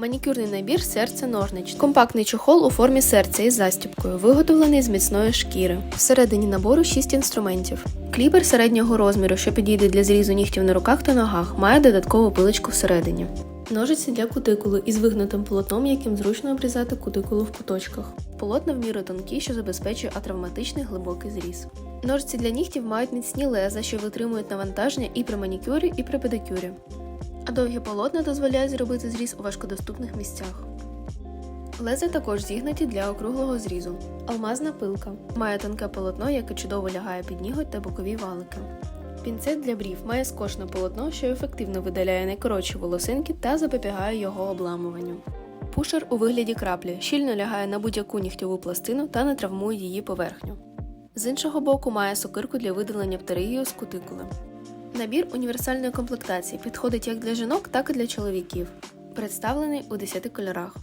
Манікюрний набір серце ножнич. Компактний чохол у формі серця із застібкою, виготовлений з міцної шкіри. Всередині набору 6 інструментів. Кліпер середнього розміру, що підійде для зрізу нігтів на руках та ногах, має додаткову пилочку всередині. Ножиці для кутикули із вигнутим полотном, яким зручно обрізати кутикулу в куточках. Полотна в міру тонкі, що забезпечує атравматичний глибокий зріз. Ножиці для нігтів мають міцні леза, що витримують навантаження і при манікюрі, і при педикюрі. А довгі полотна дозволяють зробити зріз у важкодоступних місцях. Леза також зігнаті для округлого зрізу. Алмазна пилка має тонке полотно, яке чудово лягає під ніготь та бокові валики. Пінцет для брів має скошне полотно, що ефективно видаляє найкоротші волосинки та запобігає його обламуванню. Пушер у вигляді краплі щільно лягає на будь-яку нігтьову пластину та не травмує її поверхню. З іншого боку, має сокирку для видалення птеригію з кутикули. Набір універсальної комплектації підходить як для жінок, так і для чоловіків. Представлений у 10 кольорах.